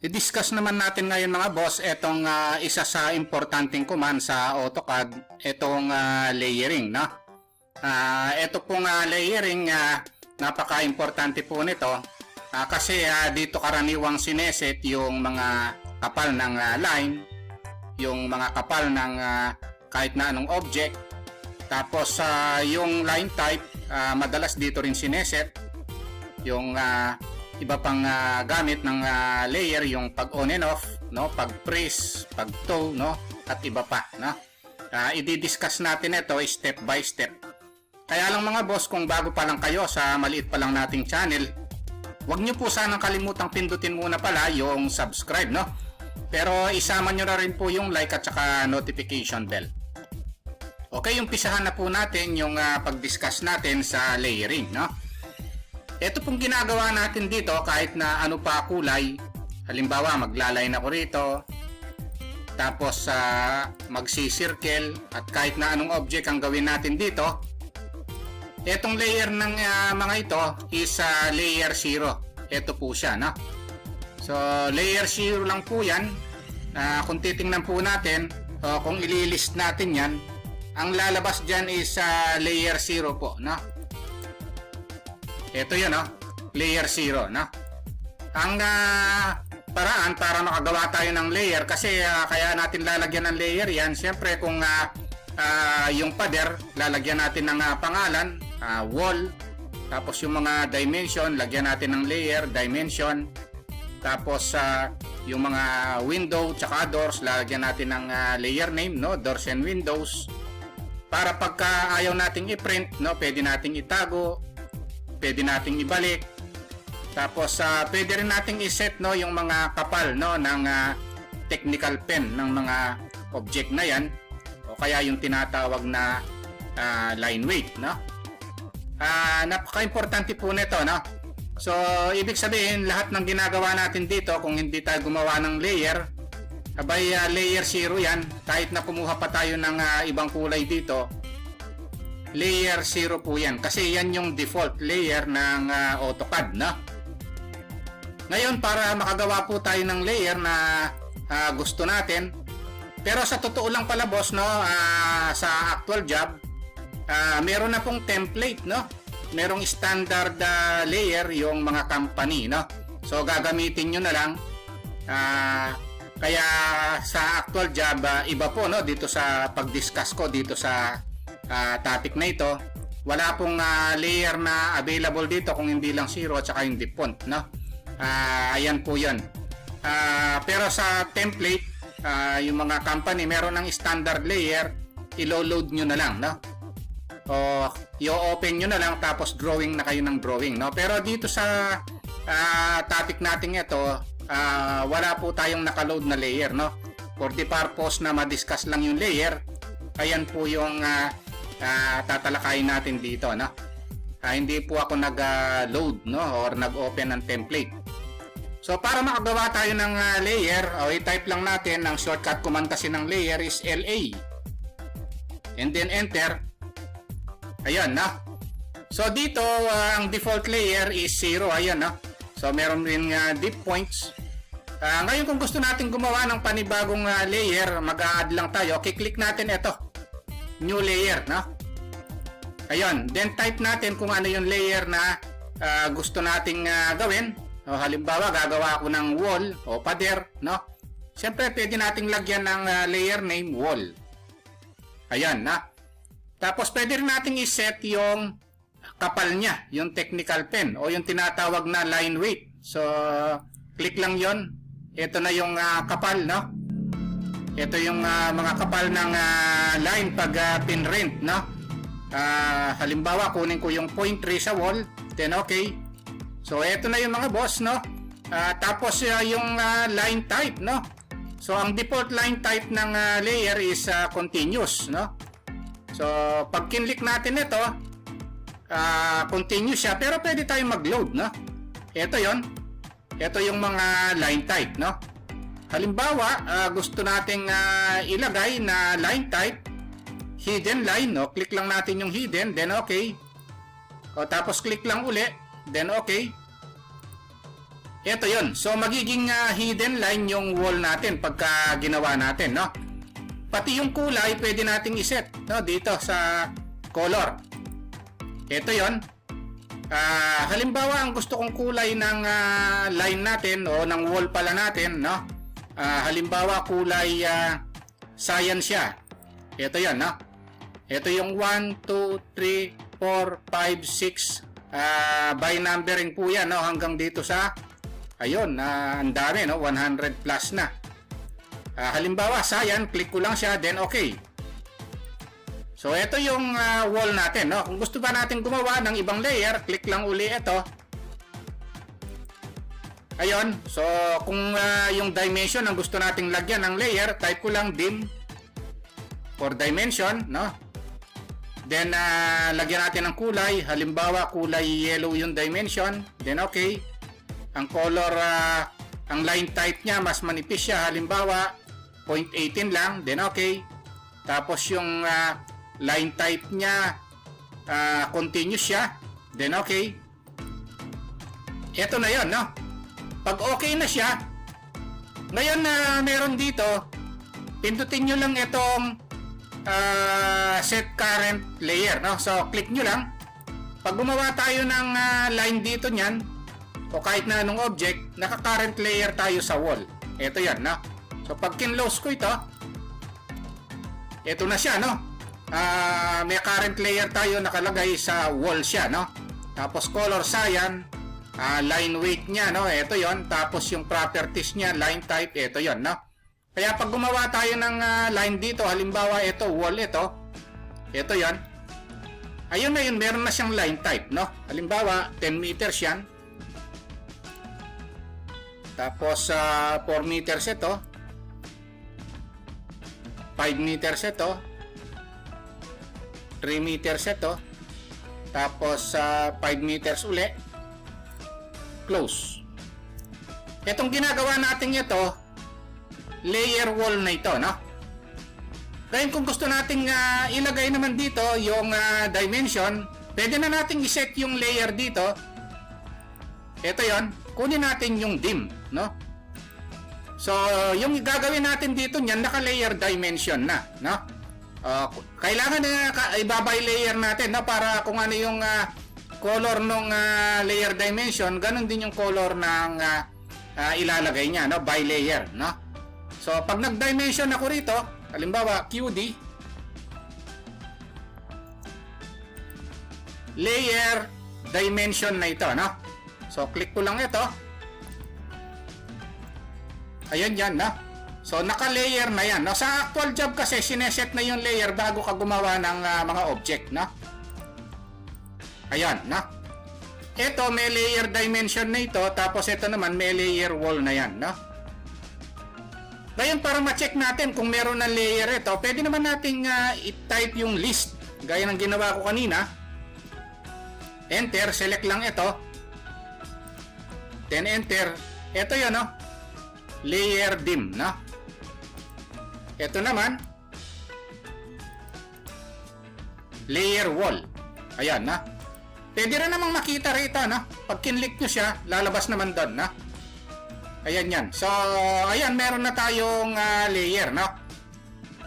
I-discuss naman natin ngayon mga boss itong ah, isa sa importanteng command sa AutoCAD, itong ah, layering, no? Ah, ito pong ah, layering, ah, napaka-importante po nito Ah, kasi ah, dito karaniwang sineset yung mga kapal ng ah, line, yung mga kapal ng ah, kahit na anong object. Tapos sa yung line type, ah, madalas dito rin sineset yung ah, iba pang ah, gamit ng ah, layer yung pag on and off, no, pag press, pag tow, no, at iba pa, no. Ah, i-discuss natin ito step by step. Kaya lang mga boss, kung bago pa lang kayo sa maliit pa lang nating channel, Huwag niyo po sanang kalimutang pindutin muna pala yung subscribe, no? Pero isama niyo na rin po yung like at saka notification bell. Okay, umpisahan na po natin yung ah, pag-discuss natin sa layering, no? Ito pong ginagawa natin dito kahit na ano pa kulay. Halimbawa, maglaline ako rito. Tapos sa magsi-circle at kahit na anong object ang gawin natin dito, Etong layer ng ah, mga ito is ah, layer 0. Ito po siya, no? So, layer 0 lang po yan. Ah, kung titingnan po natin, o kung ililist natin yan, ang lalabas dyan is ah, layer 0 po, no? Ito yun, no? Layer 0, no? Ang ah, paraan para makagawa tayo ng layer kasi ah, kaya natin lalagyan ng layer yan. Siyempre kung ah, ah, yung pader, lalagyan natin ng ah, pangalan, ah, wall, tapos yung mga dimension, lagyan natin ng layer, dimension, tapos sa yung mga window tsaka doors, lalagyan natin ng ah, layer name, no? Doors and windows. Para pagka ayaw nating i-print, no, pwede nating itago, pwede nating ibalik. Tapos ah, pwede rin nating i-set no yung mga kapal no ng ah, technical pen ng mga object na 'yan o kaya yung tinatawag na ah, line weight no. Ah, napaka-importante po nito no. So, ibig sabihin lahat ng ginagawa natin dito kung hindi tayo gumawa ng layer, abay ah, layer 0 yan. Kahit na kumuha pa tayo ng ah, ibang kulay dito, layer 0 po yan. Kasi yan yung default layer ng ah, AutoCAD, no? Ngayon, para makagawa po tayo ng layer na ah, gusto natin, pero sa totoo lang pala boss, no, ah, sa actual job, ah, meron na pong template, no? Merong standard ah, layer yung mga company, no? So gagamitin nyo na lang. Ah, kaya sa actual job, ah, iba po, no? Dito sa pag-discuss ko dito sa ah, topic na ito, wala pong ah, layer na available dito kung hindi lang zero at saka deep font, no? Ah, ayan po 'yon. Ah, pero sa template, ah, yung mga company meron ng standard layer, ilo-load nyo na lang, no? O i-open nyo na lang tapos drawing na kayo ng drawing, no? Pero dito sa ah, topic natin ito, ah, wala po tayong nakaload na layer, no? For the purpose na ma-discuss lang yung layer, ayan po yung ah, ah, tatalakayin natin dito, no? Ah, hindi po ako nag-load, no? Or nag-open ng template. So para makagawa tayo ng ah, layer, o i-type lang natin ang shortcut command kasi ng layer is LA. And then enter. Ayan na. So dito ah, ang default layer is 0, ayan na. So meron rin nga deep points. Ah, ngayon kung gusto natin gumawa ng panibagong ah, layer, mag-add lang tayo. Okay, click natin ito. New layer, no? Ayun, then type natin kung ano yung layer na ah, gusto nating ah, gawin. O, halimbawa, gagawa ako ng wall o pader, no? Siyempre, pwede nating lagyan ng ah, layer name wall. Ayan, na. Tapos, pwede rin nating iset yung kapal niya, yung technical pen o yung tinatawag na line weight. So, click lang yon. Ito na yung ah, kapal, no? Ito yung ah, mga kapal ng ah, line pag uh, pinrent, no? Ah, halimbawa, kunin ko yung point 3 sa wall, then okay. So, ito na yung mga boss, no? Ah, tapos ah, yung ah, line type, no? So, ang default line type ng ah, layer is ah, continuous, no? So, pag kinlik natin ito, ah, continue siya, pero pwede tayong mag-load, no? Ito yon. Ito yung mga line type, no? Halimbawa, ah, gusto nating ah, ilagay na line type, hidden line, no? Click lang natin yung hidden, then okay. O tapos click lang uli, then okay. Ito yon. So magiging ah, hidden line yung wall natin pagka ginawa natin, no? Pati yung kulay pwede nating iset, no? Dito sa color. Ito yon. Ah, halimbawa ang gusto kong kulay ng ah, line natin o ng wall pala natin, no? Ah, halimbawa kulay ah, cyan siya. Ito yan, no? Ito yung 1, 2, 3, 4, 5, 6 ah by numbering po yan, no? Hanggang dito sa ayun, na ang dami, no? 100 plus na. Ah, halimbawa, cyan, click ko lang siya, then okay. So, ito yung ah, wall natin, no? Kung gusto ba natin gumawa ng ibang layer, click lang uli ito. Ayun. So, kung ah, yung dimension ang gusto nating lagyan ng layer, type ko lang dim for dimension, no? Then, ah, lagyan natin ng kulay. Halimbawa, kulay yellow yung dimension. Then, okay. Ang color, ah, ang line type niya, mas manipis siya. Halimbawa, 0.18 lang. Then, okay. Tapos, yung ah, line type niya, ah, continuous siya. Then, okay. Ito na yon no? Pag okay na siya, ngayon na meron dito, pindutin nyo lang itong ah, set current layer, no? So, click nyo lang. Pag gumawa tayo ng ah, line dito niyan, o kahit na anong object, naka-current layer tayo sa wall. Ito yan, no? So, pag kinlose ko ito, ito na siya, no? Ah, may current layer tayo nakalagay sa wall siya, no? Tapos color cyan, ah, line weight niya, no? Ito yon. Tapos yung properties niya, line type, ito yon, no? Kaya pag gumawa tayo ng ah, line dito, halimbawa ito, wall ito, ito yon. Ayun na yun, meron na siyang line type, no? Halimbawa, 10 meters yan. Tapos, sa 4 meters ito. 5 meters ito. 3 meters ito. Tapos, sa 5 meters uli. Close. Itong ginagawa natin ito, layer wall na ito, no? Ngayon kung gusto nating ah, ilagay naman dito yung ah, dimension, pwede na nating iset yung layer dito. Ito yon, kunin natin yung dim, no? So, yung gagawin natin dito niyan, naka-layer dimension na, no? Ah, kailangan na ka- ibabay layer natin, no? Para kung ano yung ah, color ng layer dimension, ganun din yung color ng ah, ah, ilalagay niya, no? By layer, no? So, pag nag-dimension ako rito, halimbawa, QD, layer dimension na ito, no? So, click ko lang ito. Ayan yan, no? So, naka-layer na yan. No? Sa actual job kasi, sineset na yung layer bago ka gumawa ng ah, mga object, no? Ayan, no? Ito, may layer dimension na ito. Tapos, ito naman, may layer wall na yan, no? Ngayon, para ma-check natin kung meron na layer ito, pwede naman nating ah, i-type yung list. Gaya ng ginawa ko kanina. Enter, select lang ito. Then enter. Ito yun, no? Layer dim, no? Ito naman. Layer wall. Ayan, na. Pwede rin namang makita rito, no? Pag kinlik nyo siya, lalabas naman doon, no? Ayan yan. So, ayan, meron na tayong ah, layer, no?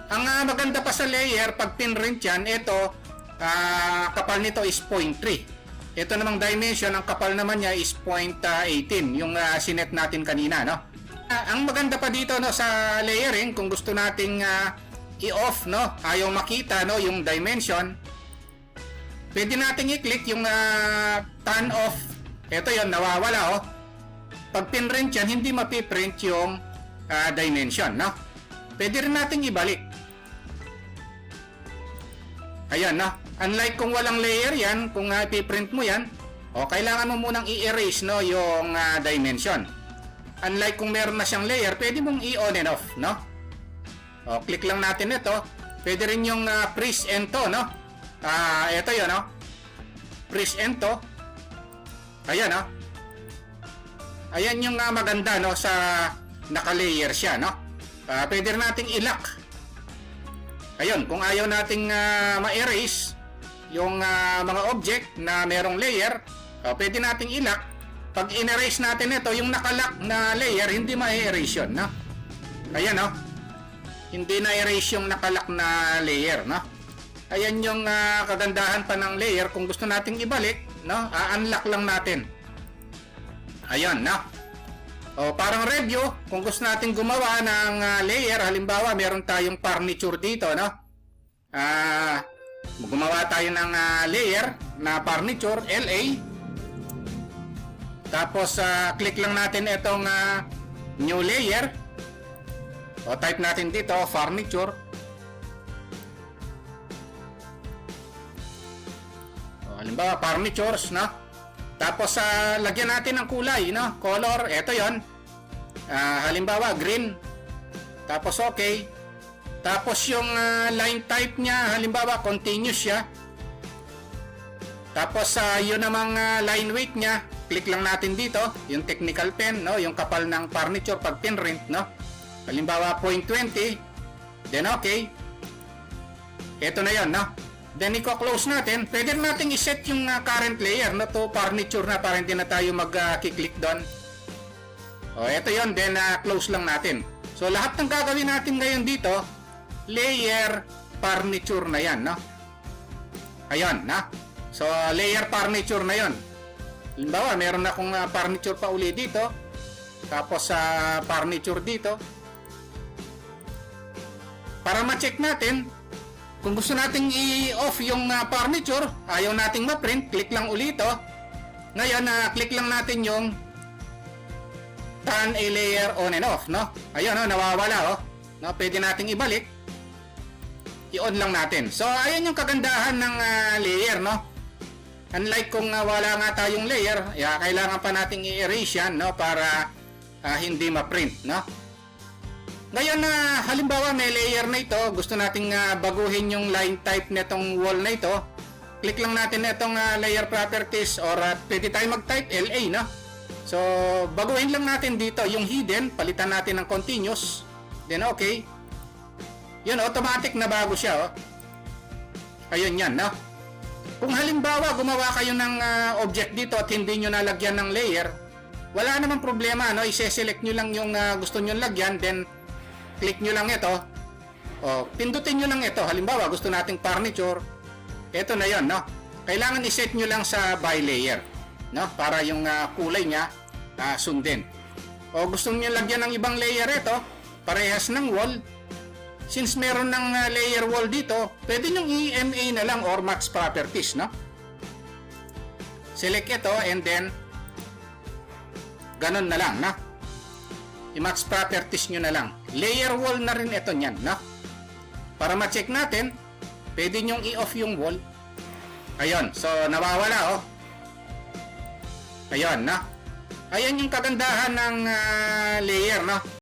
Ang ah, maganda pa sa layer, pag pinrint yan, ito, ah, kapal nito is 0.3. Ito namang dimension, ang kapal naman niya is 0.18, yung ah, sinet natin kanina, no? Ah, ang maganda pa dito no sa layering kung gusto nating ah, i-off no, ayaw makita no yung dimension. Pwede nating i-click yung ah, turn off. Ito 'yon nawawala oh. Pag pinrint yan, hindi mapiprint yung ah, dimension, no? Pwede rin nating ibalik. Ayan, no? Unlike kung walang layer yan, kung uh, ipiprint mo yan, o kailangan mo munang i-erase no, yung ah, dimension. Unlike kung meron na siyang layer, pwede mong i-on and off, no? O, click lang natin ito. Pwede rin yung uh, freeze and to, no? Ah, ito yun, no? Freeze and to. Ayan, no? Ayan yung ah, maganda, no? Sa naka-layer siya, no? Ah, pwede nating i-lock. Ayun, kung ayaw nating ah, ma-erase yung ah, mga object na merong layer, ah, pwede nating i-lock pag in-erase natin ito, yung nakalock na layer, hindi ma-erase yun, no? Ayan, no? Hindi na-erase yung nakalock na layer, no? Ayan yung ah, kagandahan pa ng layer. Kung gusto nating ibalik, no? A-unlock lang natin. Ayan, no? O, parang review, kung gusto natin gumawa ng ah, layer, halimbawa, meron tayong furniture dito, no? Ah, gumawa tayo ng ah, layer na furniture, LA. Tapos, ah, click lang natin itong ah, new layer. O, type natin dito, furniture. Halimbawa, furnitures, no? Tapos, sa lagyan natin ng kulay, no? Color, eto yon. Ah, halimbawa, green. Tapos, okay. Tapos, yung ah, line type niya, halimbawa, continuous siya. Tapos, sa yun namang ah, line weight niya, click lang natin dito, yung technical pen, no? Yung kapal ng furniture pag pinrint, no? Halimbawa, 0.20. Then, okay. Ito na yon, no? Then, i-close natin. Pwede natin i-set yung ah, current layer na to furniture na para hindi na tayo mag-click doon. O, ito yon Then, ah, close lang natin. So, lahat ng gagawin natin ngayon dito, layer furniture na yan, no? Ayun, na? So, layer furniture na yon. Halimbawa, meron akong ah, furniture pa uli dito. Tapos, sa furniture dito. Para ma-check natin, kung gusto nating i-off yung ah, furniture, ayaw nating ma-print, click lang ulit ito. Ngayon, na click lang natin yung turn a layer on and off, no? Ayun, no, nawawala, oh. No, pwede nating ibalik. I-on lang natin. So, ayun yung kagandahan ng ah, layer, no? Unlike kung ah, wala nga tayong layer, ya, kailangan pa nating i-erase yan, no? Para ah, hindi ma-print, no? Ngayon na halimbawa may layer na ito, gusto nating ah, baguhin yung line type nitong wall na ito, click lang natin itong ah, layer properties or ah, pwede tayo mag-type LA, no? So, baguhin lang natin dito yung hidden, palitan natin ng continuous, then okay. Yun, automatic na bago siya, oh. Ayun yan, no? Kung halimbawa gumawa kayo ng ah, object dito at hindi nyo nalagyan ng layer, wala namang problema, no? I-select nyo lang yung ah, gusto nyo lagyan, then click nyo lang ito. O, pindutin nyo lang ito. Halimbawa, gusto nating furniture. Ito na yon, no? Kailangan i-set nyo lang sa by layer, no? Para yung ah, kulay niya ah, sundin. O gusto nyo lagyan ng ibang layer ito, parehas ng wall. Since meron ng ah, layer wall dito, pwede nyo EMA na lang or max properties, no? Select ito and then ganun na lang, no? I-max properties nyo na lang. Layer wall na rin ito niyan, no? Para ma-check natin, pwede nyong i-off yung wall. Ayun, so nawawala, oh. Ayun, no? Ayan yung kagandahan ng ah, layer, no?